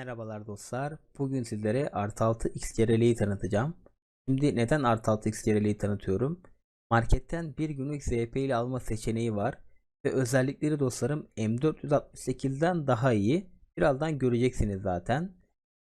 Merhabalar dostlar. Bugün sizlere artı 6 x gereliği tanıtacağım. Şimdi neden artı 6 x gereliği tanıtıyorum? Marketten bir günlük ZP ile alma seçeneği var. Ve özellikleri dostlarım M468'den daha iyi. Birazdan göreceksiniz zaten.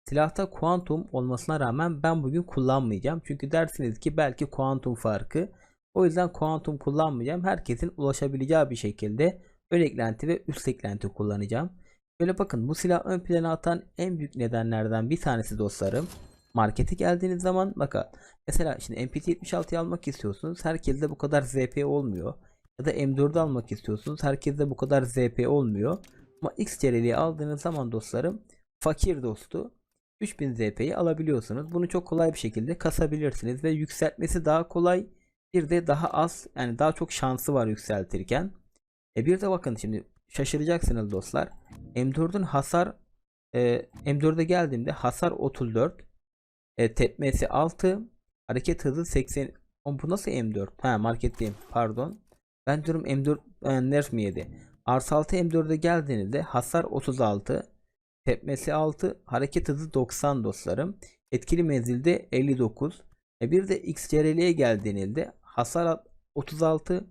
Silahta kuantum olmasına rağmen ben bugün kullanmayacağım. Çünkü dersiniz ki belki kuantum farkı. O yüzden kuantum kullanmayacağım. Herkesin ulaşabileceği bir şekilde ön eklenti ve üst eklenti kullanacağım. Böyle bakın bu silah ön plana atan en büyük nedenlerden bir tanesi dostlarım. Markete geldiğiniz zaman bakın mesela şimdi MPT-76'yı almak istiyorsunuz. Herkeste bu kadar ZP olmuyor. Ya da M4'ü almak istiyorsunuz. Herkeste bu kadar ZP olmuyor. Ama X cereliği aldığınız zaman dostlarım fakir dostu 3000 ZP'yi alabiliyorsunuz. Bunu çok kolay bir şekilde kasabilirsiniz ve yükseltmesi daha kolay. Bir de daha az yani daha çok şansı var yükseltirken. E bir de bakın şimdi şaşıracaksınız dostlar. M4'ün hasar e, M4'e geldiğimde hasar 34 e, tepmesi 6 hareket hızı 80 Oğlum bu nasıl M4? Ha marketteyim pardon. Ben diyorum M4 e, nerf mi yedi? Artı 6 M4'e geldiğinde hasar 36 tepmesi 6 hareket hızı 90 dostlarım. Etkili menzilde 59 e bir de XCRL'ye geldiğinde hasar 36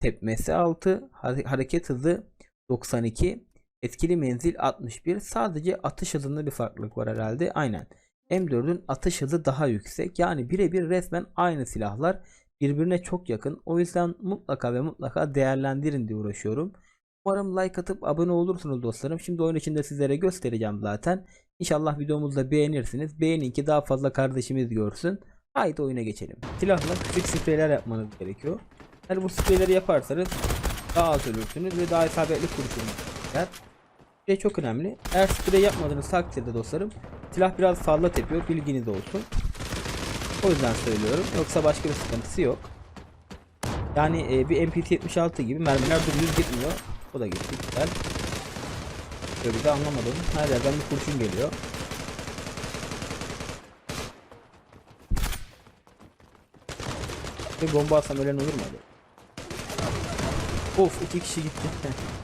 tepmesi 6 hare- hareket hızı 92 etkili menzil 61 sadece atış hızında bir farklılık var herhalde. Aynen. M4'ün atış hızı daha yüksek. Yani birebir resmen aynı silahlar birbirine çok yakın. O yüzden mutlaka ve mutlaka değerlendirin diye uğraşıyorum. Umarım like atıp abone olursunuz dostlarım. Şimdi oyun içinde sizlere göstereceğim zaten. İnşallah videomuzu da beğenirsiniz. Beğenin ki daha fazla kardeşimiz görsün. Haydi oyuna geçelim. Silahla küçük spreyler yapmanız gerekiyor. Yani bu spreyleri yaparsanız daha az ölürsünüz ve daha isabetli kurşunlar. Sprey çok önemli. Eğer sprey yapmadığınız takdirde dostlarım silah biraz fazla tepiyor bilginiz olsun. O yüzden söylüyorum. Yoksa başka bir sıkıntısı yok. Yani e, bir MPT-76 gibi mermiler dümdüz gitmiyor. O da gitti güzel. Böyle de anlamadım. Her yerden bir kurşun geliyor. Bir bomba atsam ölen olur mu? Of iki kişi gitti.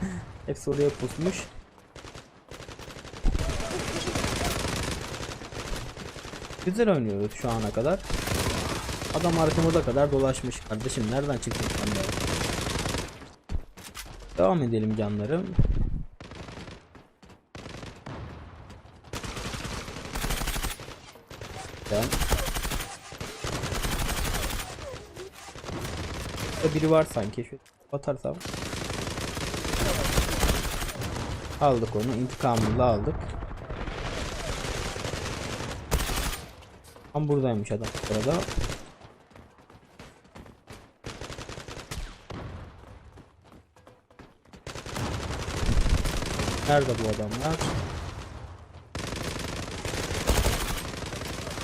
Hepsi oraya pusmuş. Güzel oynuyoruz şu ana kadar. Adam arkamıza kadar dolaşmış kardeşim. Nereden çıktın sen? Devam edelim canlarım. Ben. Burada biri var sanki. Şu atarsam. Aldık onu. intikamını da aldık. Tam buradaymış adam sırada. Nerede bu adamlar?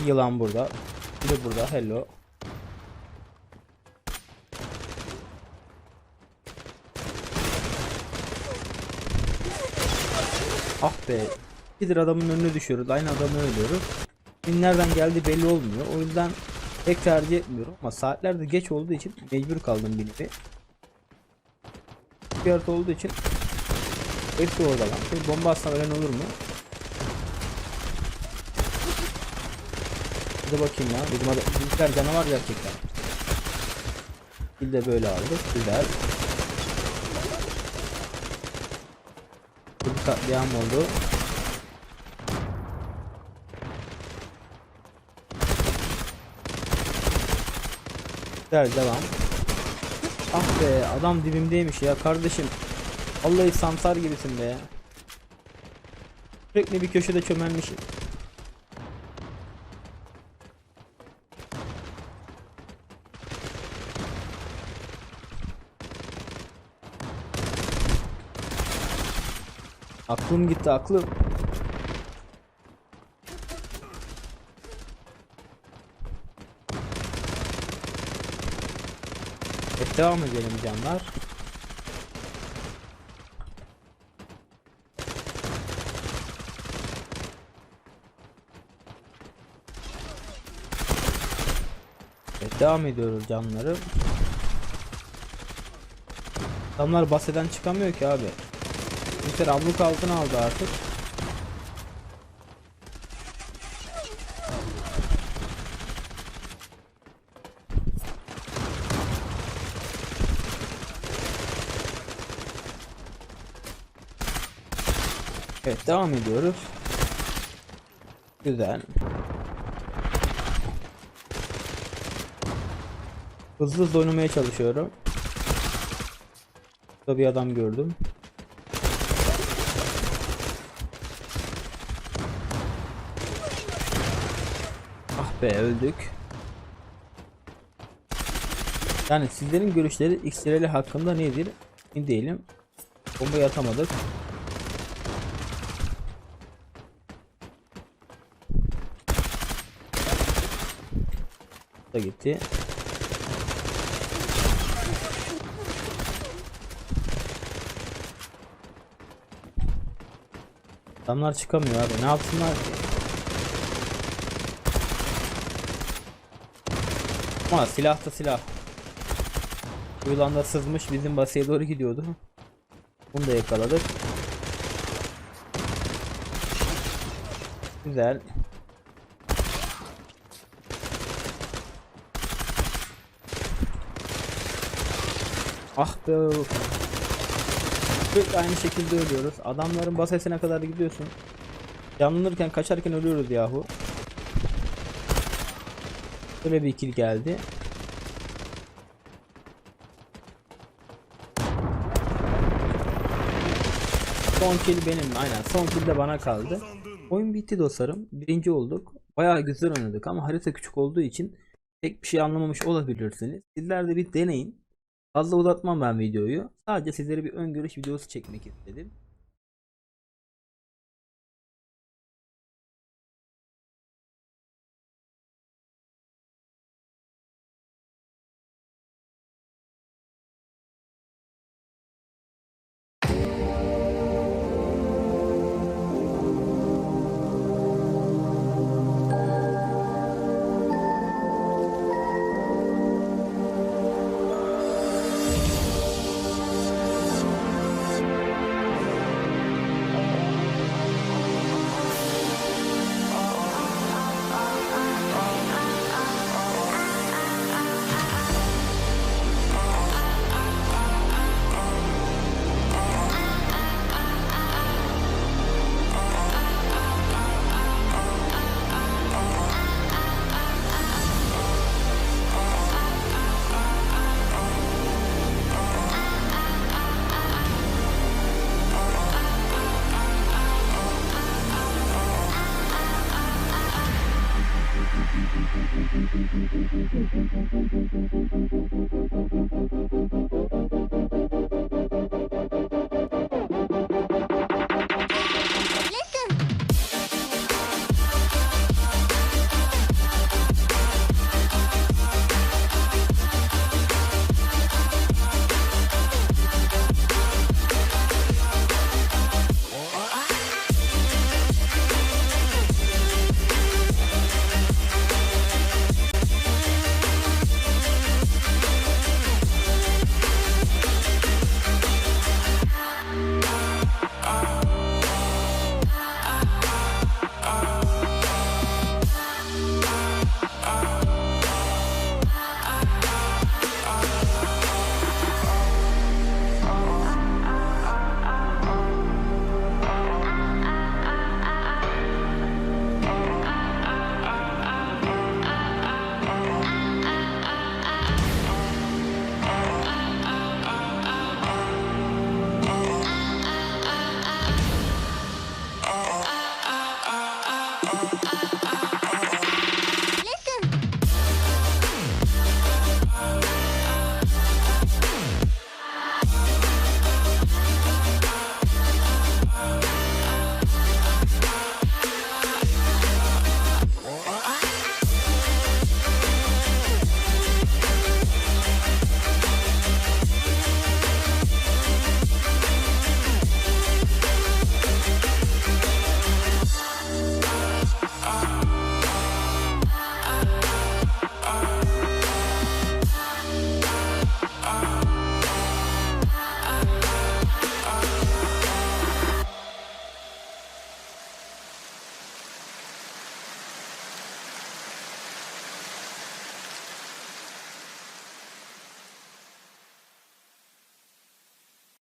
Yılan burada. Bir de burada. Hello. Ah be. Bir adamın önüne düşüyoruz. Aynı adamı ölüyoruz. Kim nereden geldi belli olmuyor. O yüzden pek tercih etmiyorum. Ama saatlerde geç olduğu için mecbur kaldım bir nevi. Harita olduğu için hepsi orada lan. Şimdi bomba atsam ölen olur mu? Bir de bakayım ya. Bizim adam, bizimkiler canavar gerçekten. Bir de böyle aldık. Güzel. Katliam oldu. Güzel devam. Ah be adam dibimdeymiş ya kardeşim. Vallahi samsar gibisin be. Sürekli bir köşede çömelmişim. Aklım gitti aklım. Evet devam edelim canlar. Evet, devam ediyoruz canlarım. Adamlar baseden çıkamıyor ki abi. Yeter abluk altına aldı artık. Evet devam ediyoruz. Güzel. Hızlı hızlı oynamaya çalışıyorum. Burada bir adam gördüm. Be öldük. Yani sizlerin görüşleri XRL hakkında nedir? Emin değilim. Bombayı atamadık. da gitti. Adamlar çıkamıyor abi. Ne yapsınlar? Ama silah da silah. Bu yılan da sızmış bizim basıya doğru gidiyordu. Bunu da yakaladık. Güzel. Ah be. Sürekli aynı şekilde ölüyoruz. Adamların basesine kadar gidiyorsun. Yanlanırken kaçarken ölüyoruz yahu. Böyle bir kill geldi. Son kill benim aynen. Son kill de bana kaldı. Oyun bitti dostlarım. Birinci olduk. Bayağı güzel oynadık ama harita küçük olduğu için pek bir şey anlamamış olabilirsiniz. Sizler de bir deneyin. Fazla uzatmam ben videoyu. Sadece sizlere bir ön görüş videosu çekmek istedim.